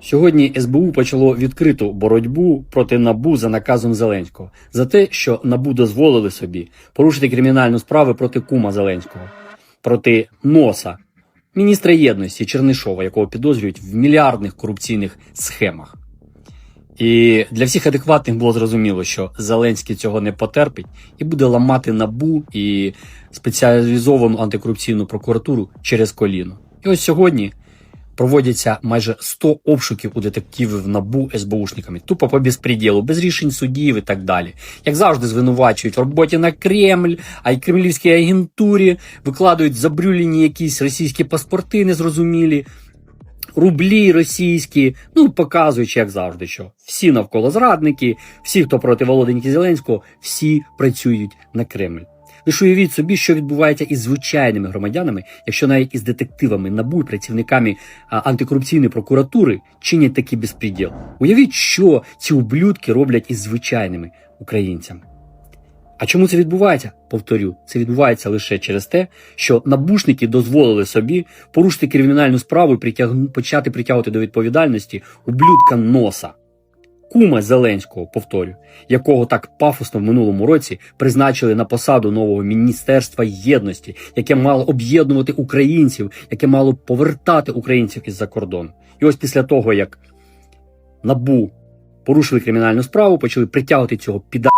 Сьогодні СБУ почало відкриту боротьбу проти НАБУ за наказом Зеленського за те, що НАБУ дозволили собі порушити кримінальну справу проти кума Зеленського, проти носа, міністра єдності Чернишова, якого підозрюють в мільярдних корупційних схемах. І для всіх адекватних було зрозуміло, що Зеленський цього не потерпить і буде ламати набу і спеціалізовану антикорупційну прокуратуру через коліно. І ось сьогодні проводяться майже 100 обшуків у детективів НАБУ СБУшниками, тупо по безпреділу, без рішень судів і так далі. Як завжди, звинувачують в роботі на Кремль, а й кремлівській агентурі викладають забрюлені якісь російські паспорти незрозумілі. Рублі російські, ну показуючи, як завжди, що всі навколо зрадники, всі, хто проти Володимира Зеленського, всі працюють на Кремль. Лише уявіть собі, що відбувається із звичайними громадянами, якщо навіть із детективами НАБУ працівниками антикорупційної прокуратури чинять такий безпреділ. Уявіть, що ці ублюдки роблять із звичайними українцями. А чому це відбувається? Повторю, це відбувається лише через те, що набушники дозволили собі порушити кримінальну справу і притягну, почати притягувати до відповідальності ублюдка носа. Кума Зеленського, повторю, якого так пафосно в минулому році призначили на посаду нового міністерства єдності, яке мало об'єднувати українців, яке мало повертати українців із-за кордону. І ось після того, як набу порушили кримінальну справу, почали притягувати цього піда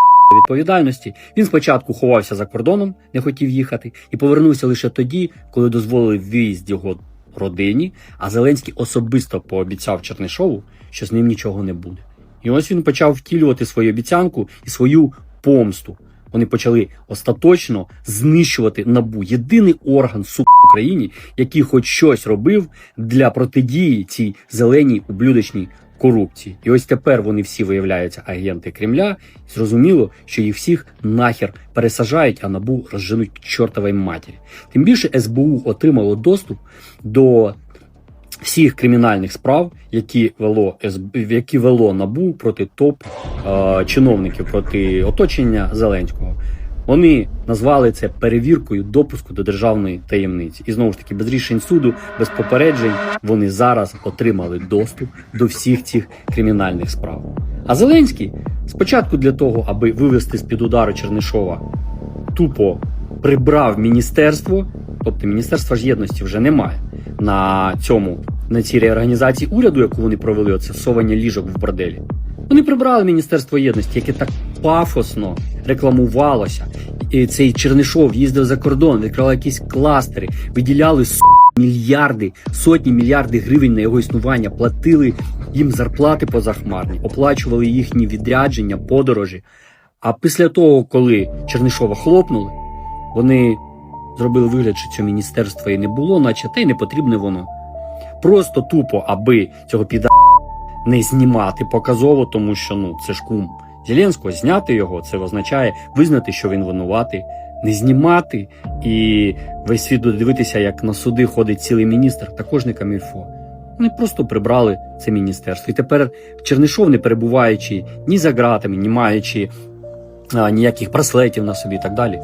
відповідальності. Він спочатку ховався за кордоном, не хотів їхати, і повернувся лише тоді, коли дозволили виїзд його родині. А Зеленський особисто пообіцяв Чернишову, що з ним нічого не буде. І ось він почав втілювати свою обіцянку і свою помсту. Вони почали остаточно знищувати набу єдиний орган сука в Україні, який хоч щось робив для протидії цій зеленій ублюдочній корупції. І ось тепер вони всі виявляються агенти Кремля. І зрозуміло, що їх всіх нахер пересажають, а набу розженуть к чортовій матері. Тим більше СБУ отримало доступ до всіх кримінальних справ, які вело які вело набу проти топ е, чиновників, проти оточення Зеленського. Вони назвали це перевіркою допуску до державної таємниці. І знову ж таки, без рішень суду, без попереджень, вони зараз отримали доступ до всіх цих кримінальних справ. А Зеленський спочатку для того, аби вивести з під удару Чернишова, тупо прибрав міністерство, тобто міністерства ж єдності вже немає на цьому на цій реорганізації уряду, яку вони провели, оце совання ліжок в борделі. Вони прибрали Міністерство єдності, яке так пафосно рекламувалося. І цей Чернишов їздив за кордон, відкривав якісь кластери, виділяли мільярди, сотні мільярди гривень на його існування, платили їм зарплати позахмарні, оплачували їхні відрядження, подорожі. А після того, коли Чернишова хлопнули, вони зробили вигляд, що цього міністерства і не було, наче та й не потрібне воно. Просто тупо, аби цього піда не знімати показово, тому що ну це ж кум Зеленського, зняти його це означає визнати, що він винуватий, не знімати і весь світ буде дивитися, як на суди ходить цілий міністр, також не камільфо. Вони просто прибрали це міністерство. І тепер Чернишов, не перебуваючи ні за ґратами, ні маючи а, ніяких браслетів на собі і так далі,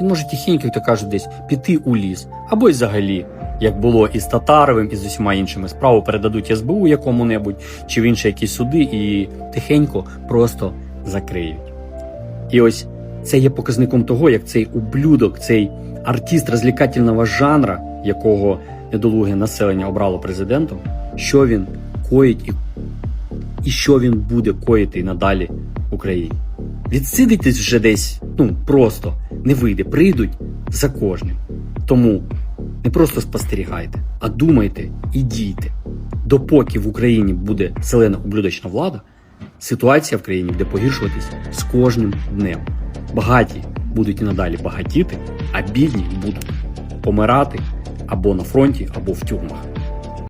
він може тихенько, як то кажуть, десь піти у ліс або й взагалі як було із Татаровим і з усіма іншими справу передадуть СБУ якому-небудь чи в інші якісь суди і тихенько просто закриють. І ось це є показником того, як цей ублюдок, цей артист розлікательного жанра, якого недолуге населення обрало президентом, що він коїть і, і що він буде коїти надалі в Україні. Відсидитись вже десь, ну просто не вийде, прийдуть за кожним. Тому не просто спостерігайте, а думайте і дійте. Допоки в Україні буде зелена ублюдочна влада, ситуація в країні буде погіршуватись з кожним днем. Багаті будуть і надалі багатіти, а бідні будуть помирати або на фронті, або в тюрмах.